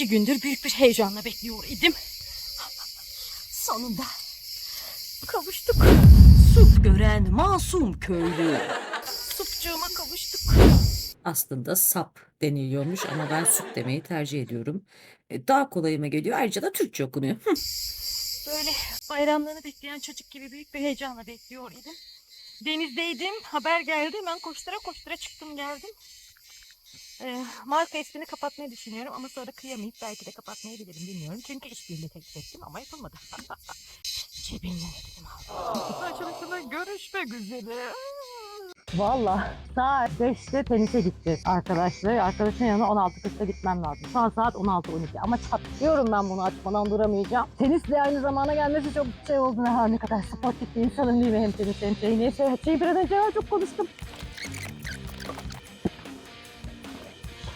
İki gündür büyük bir heyecanla bekliyor idim. Sonunda kavuştuk. Sup gören masum köylü. Supçuğuma kavuştuk. Aslında sap deniliyormuş ama ben sup demeyi tercih ediyorum. E, Daha kolayıma geliyor. Ayrıca da Türkçe okunuyor. Hı. Böyle bayramlarını bekleyen çocuk gibi büyük bir heyecanla bekliyor idim. Denizdeydim, haber geldi. Ben koştura koştura çıktım geldim. Ee, marka ismini kapatmayı düşünüyorum ama sonra kıyamayıp belki de kapatmayabilirim bilmiyorum. Çünkü işbirliği teklif ettim ama yapılmadı. Cebimden ödedim. Açılışında görüşmek üzere. Valla saat 5'te tenise gideceğiz arkadaşlar. Arkadaşın yanına 16.40'da gitmem lazım. Şu an saat 16.12 ama çatlıyorum ben bunu açmadan duramayacağım. Tenisle aynı zamana gelmesi çok şey oldu. Ha, ne kadar sportif bir insanım değil mi? Hem tenis hem şey. Neyse şey bir an önce çok konuştum.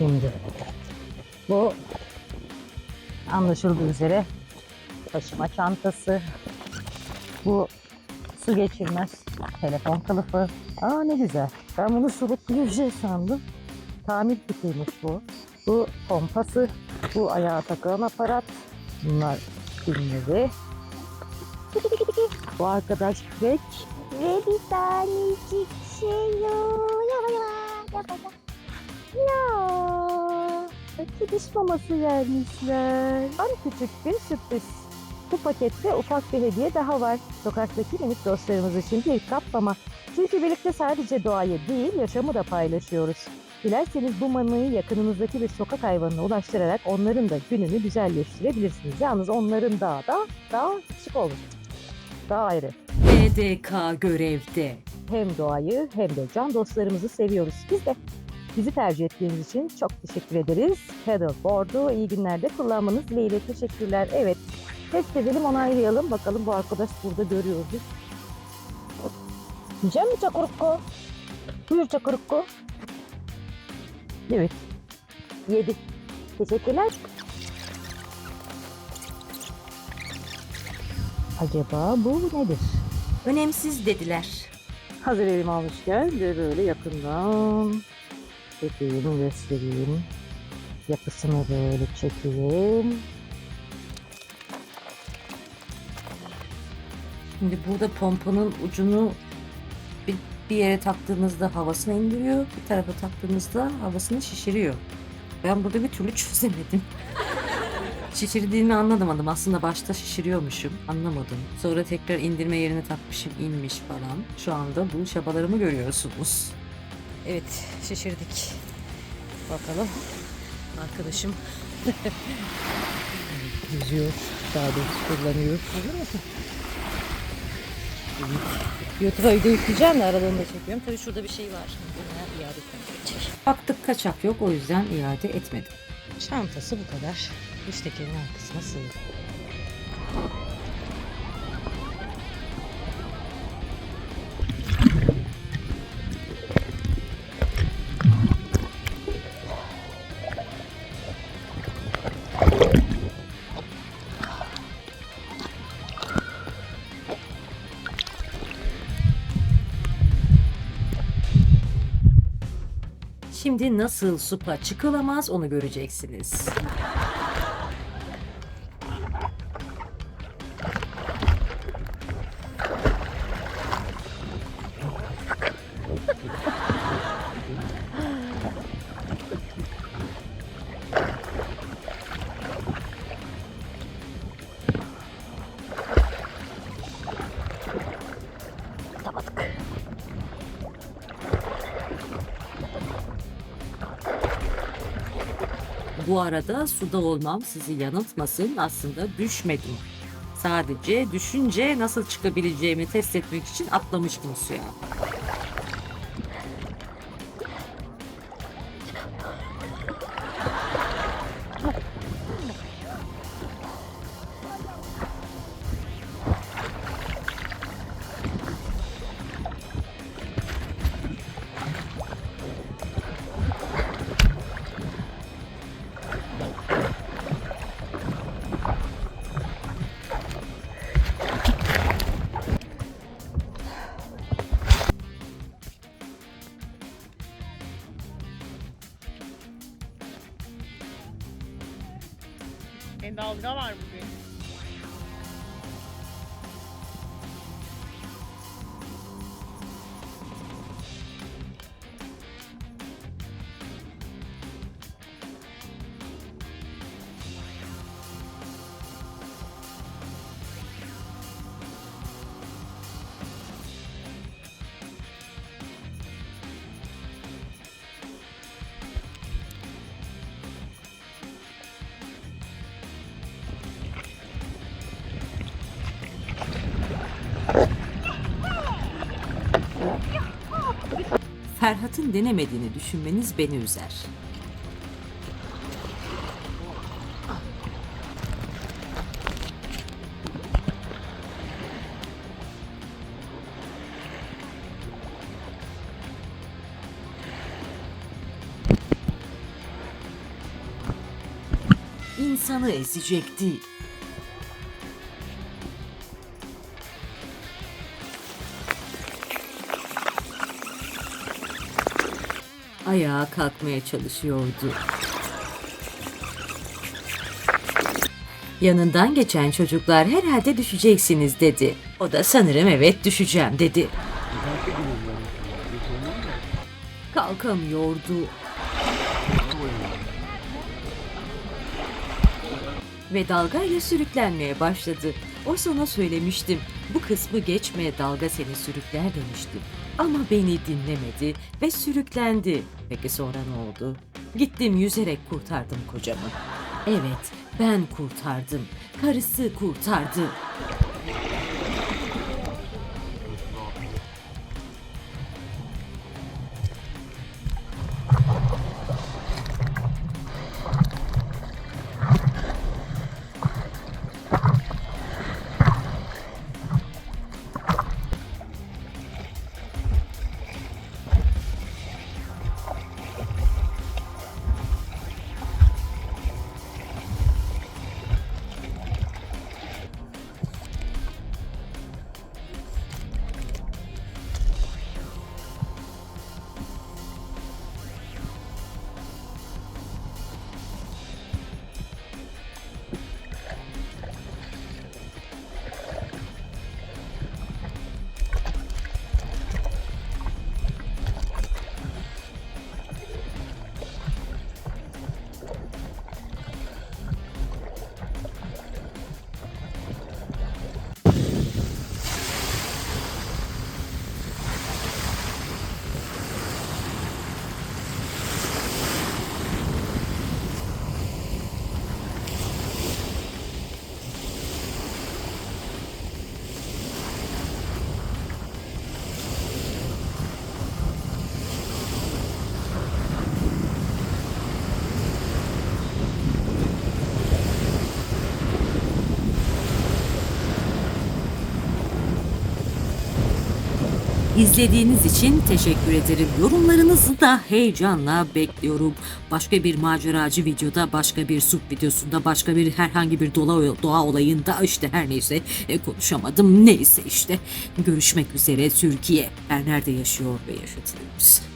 Şimdi bu anlaşıldığı üzere taşıma çantası. Bu su geçirmez telefon kılıfı. Aa ne güzel. Ben bunu suluklu bir şey sandım. Tamir kitiymiş bu. Bu pompası. Bu ayağa takılan aparat. Bunlar tiki. Bu arkadaş kürek. Ve bir tanecik Kediş maması vermişler. An küçük bir sürpriz. Bu pakette ufak bir hediye daha var. Sokaktaki minik dostlarımız için bir kap mama. Çünkü birlikte sadece doğayı değil, yaşamı da paylaşıyoruz. Dilerseniz bu mamayı yakınınızdaki bir sokak hayvanına ulaştırarak onların da gününü güzelleştirebilirsiniz. Yalnız onların daha da daha şık olur. Daha ayrı. BDK görevde. Hem doğayı hem de can dostlarımızı seviyoruz. Biz de bizi tercih ettiğiniz için çok teşekkür ederiz. Paddleboard'u iyi günlerde kullanmanız dileğiyle teşekkürler. Evet, test edelim, onaylayalım. Bakalım bu arkadaş burada görüyoruz. Yiyecek mi çakurukko? Buyur çakurukko. Evet. Yedi. Teşekkürler. Acaba bu nedir? Önemsiz dediler. Hazır elim almışken de böyle yakından çekeyim, göstereyim. Yapısını böyle çekeyim. Şimdi burada pompanın ucunu bir, bir yere taktığımızda havasını indiriyor. Bir tarafa taktığımızda havasını şişiriyor. Ben burada bir türlü çözemedim. Şişirdiğini anlamadım. Aslında başta şişiriyormuşum. Anlamadım. Sonra tekrar indirme yerine takmışım. inmiş falan. Şu anda bu çabalarımı görüyorsunuz. Evet şişirdik. Bakalım. Arkadaşım Yüzüyor, daha doğrusu kullanıyor. hazır mısın? YouTube'a video yükleyeceğim de aralığında çekiyorum. Tabii şurada bir şey var. Buna iade Baktık kaçak yok o yüzden iade etmedim. Çantası bu kadar. Üç tekerin arkasına sığıyor. Şimdi nasıl supa çıkılamaz onu göreceksiniz. Bu arada suda olmam sizi yanıltmasın aslında düşmedim. Sadece düşünce nasıl çıkabileceğimi test etmek için atlamıştım suya. E, dalga Ferhat'ın denemediğini düşünmeniz beni üzer. İnsanı ezecekti. Ayağa kalkmaya çalışıyordu. Yanından geçen çocuklar herhalde düşeceksiniz dedi. O da sanırım evet düşeceğim dedi. Kalkamıyordu. Ve dalgayla sürüklenmeye başladı. O sana söylemiştim. Bu kısmı geçme dalga seni sürükler demiştim. Ama beni dinlemedi ve sürüklendi. Peki sonra ne oldu? Gittim yüzerek kurtardım kocamı. Evet, ben kurtardım. Karısı kurtardı. İzlediğiniz için teşekkür ederim. Yorumlarınızı da heyecanla bekliyorum. Başka bir maceracı videoda, başka bir sub videosunda, başka bir herhangi bir doğa, doğa olayında işte her neyse e, konuşamadım. Neyse işte görüşmek üzere Türkiye. Ben nerede yaşıyor ve yaşatılıyoruz.